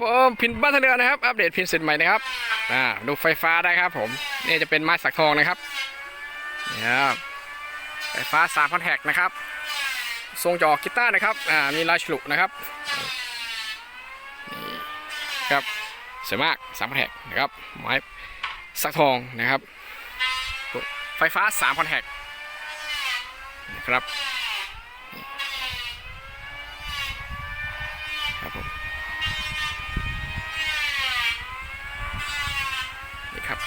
ผมพินบ้านทะเรือนะครับ อัปเดตพินเสร็จใหม่นะครับอ่าดูไฟฟ้าได้ครับผมนี่จะเป็นไม้สักทองนะครับนี่ครับไฟฟ้าสามคอนแทคนะครับ ทรงจอกีตาร์นะครับอ่ามีลายฉลุนะครับนี่ครับสวยมากสามคอนแทคนะครับไม้สักทองนะครับ ไฟฟ้าสามคอนแทคนะครับผม นี่ครับ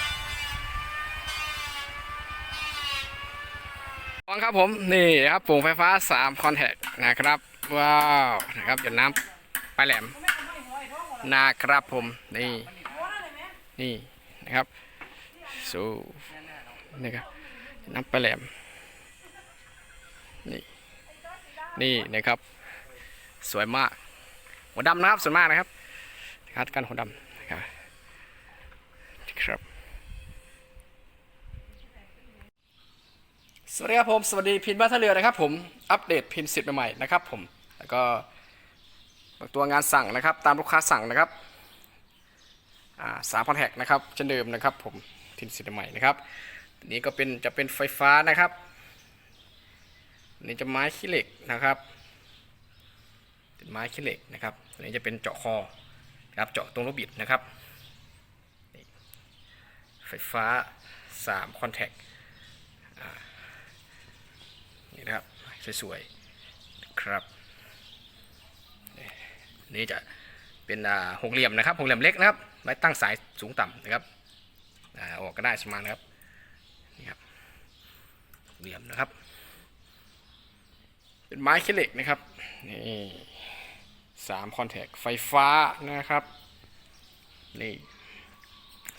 ฟัง ครับผมนี่ครับปุ่งไฟฟ้า3คอนแทคนะครับว้าวนะครับหยดน้ำปลายแหลมนะครับผมนี่นี่นะครับสูนี่ครับน้ำปลายแหลมนี่นี่นะครับ สวยมากหัวดำนะครับสวยมากนะครับคัดกันหัวดำนะครับ สวัสดีครับผม สวัสดีพินบ้านท่าเรือนะครับผมอัปเดตพินสิทธิ์ใหม่ๆนะครับผมแล้วก็ตัวงานสั่งนะครับ ตามลูกค้าสั่งนะครับสามพันแหกนะครับเช่นเดิมนะครับผมพินสิทธิ์ใหม่นะครับนี้ก็เป็นจะเป็นไฟฟ้านะครับนี้จะไม้ขี้เหล็กนะครับ เป็นไม้ขี้เหล็กนะครับอันนี้จะเป็นเจาะคอนะครับเจาะตรงลูกบิดนะครับไฟฟ้า3คอนแทคนี่นะครับ สวยๆครับนี่จะเป็นหกเหลี่ยมนะครับหกเหลี่ยมเล็กนะครับไว้ตั้งสายสูงต่ำนะครับออกก็ได้สมานะครับนี่ครับเหลี่ยมนะครับ เป็นไม้ขี้เหล็กนะครับนี่สามคอนแทคไฟฟ้านะครับนี่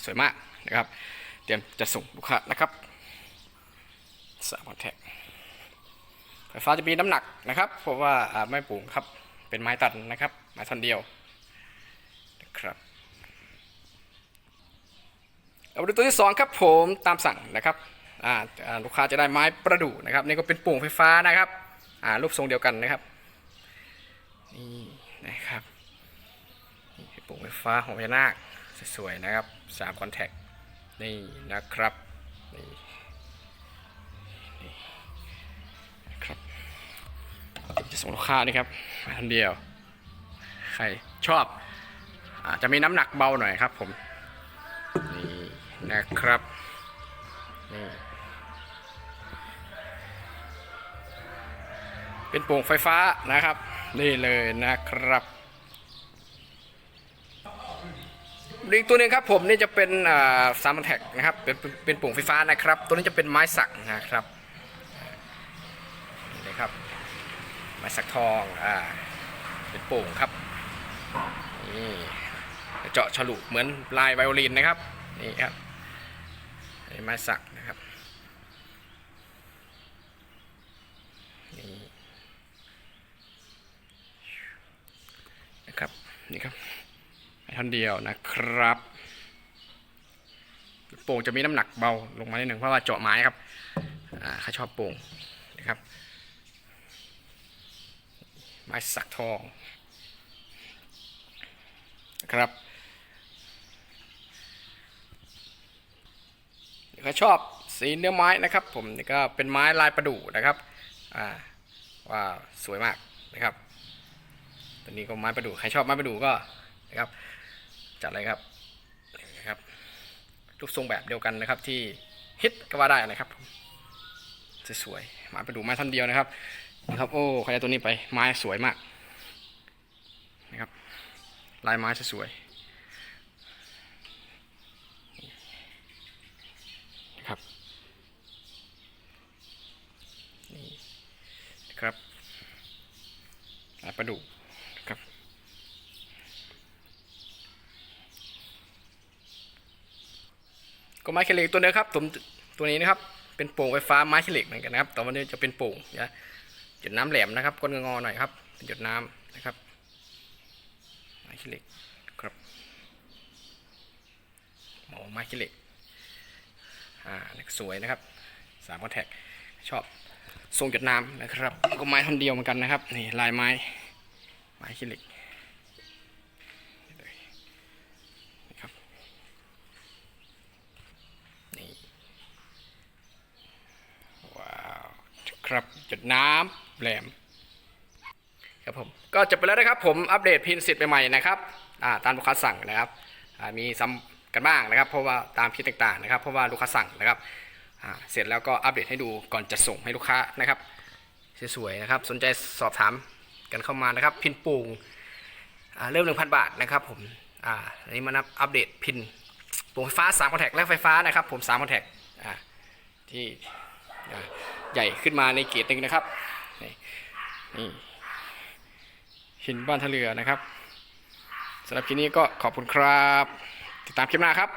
สวยมากนะครับ เตรียมจะส่งลูกค้านะครับสามคอนแทค ไฟฟ้าจะมีน้ำหนักนะครับ เพราะว่าไม่ปลูกครับ เป็นไม้ตัดนะครับ ไม้ท่อนเดียวนะครับเอาดูตัวที่สองครับผมตามสั่งนะครับลูกค้าจะได้ไม้ประดู่นะครับนี่ก็เป็นปุ่งไฟฟ้านะครับรูปทรงเดียวกันนะครับนี่นะครับปุ่งไฟฟ้าของพญานาคสวยๆนะครับสามคอนแทคนี่นะครับนี่ ส่งลูกค้านี่ครับมาทันเดียว ใครชอบอาจจะมีน้ำหนักเบาหน่อยครับผม นี่นะครับนี่เป็นโป่งไฟฟ้านะครับ นี่เลยนะครับอีกตัวนึงครับผมนี่จะเป็นซามอนแท็กนะครับเป็นเป็นปุ่งไฟฟ้านะครับ ตัวนี้จะเป็นไม้สักนะครับนี่ครับ ไม้สักทองอ่าเป็นโป่งครับนี่เจาะฉลุเหมือนลายไวโอลินนะครับนี่ครับไม้สักนะครับนี่นะครับนี่ครับท่อนเดียวนะครับโป่งจะมีน้ำหนักเบาลงมาหนึ่งเพราะว่าเจาะไม้ครับเขาชอบโป่งนะครับ ไม้สักทองนะครับเขาชอบสีเนื้อไม้นะครับ ผมนี่ก็เป็นไม้ลายประดู่นะครับอ่าว่าสวยมากนะครับตัวนี้ก็ไม้ประดู่ใครชอบไม้ประดู่ก็นะครับจัดเลยครับนะครับรูปทรงแบบเดียวกันนะครับที่ฮิตก็ว่าได้นะครับสวยๆไม้ประดู่ไม้ท่อนเดียวนะครับ นะครับ โอ้ใครได้ตัวนี้ไปไม้สวยมากนะครับลายไม้สวยนะครับนี่นะครับลายประดูครับก็ไม้ขี้เล็กตัวเดียวครับผมตัวนี้นะครับเป็นโป่งไฟฟ้าไม้ขี้เล็กเหมือนกันนะครับแต่วันนี้จะเป็นโป่งนะ จุดน้ำแหลมนะครับก้นงอหน่อยครับเป็นจุดน้ำนะครับไม้ขี้เหล็กครับหมอไม้ขี้เหล็กอ่าสวยนะครับสามคอนแทกชอบทรงจุดน้ำนะครับ ก็ไม้ท่อนเดียวเหมือนกันนะครับนี่ลายไม้ไม้ขี้เหล็กนี่เลย นะ ครับ จุดน้ำแหลมครับผมก็จบไปแล้วนะครับ ผมอัปเดตพินสิทธิ์ใหม่ๆนะครับตามลูกค้าสั่งนะครับมีซ้ำกันบ้างนะครับ เพราะว่าตามพินต่างๆนะครับ เพราะว่าลูกค้าสั่งนะครับเสร็จแล้วก็อัปเดตให้ดูก่อนจะส่งให้ลูกค้านะครับสวยๆนะครับ สนใจสอบถามกันเข้ามานะครับ พินปูงเริ่ม 1,000 บาทนะครับ ผมอ่าอันนี้มานับอัปเดตพินปูงไฟฟ้า3คอนแทคและไฟฟ้านะครับ ผม3คอนแทคอ่าที่ ใหญ่ขึ้นมาในเกียรติหนึ่งนะครับนี่นี่หินบ้านทะเรือนะครับสำหรับคลิปนี้ก็ขอบคุณครับ ติดตามคลิปหน้าครับ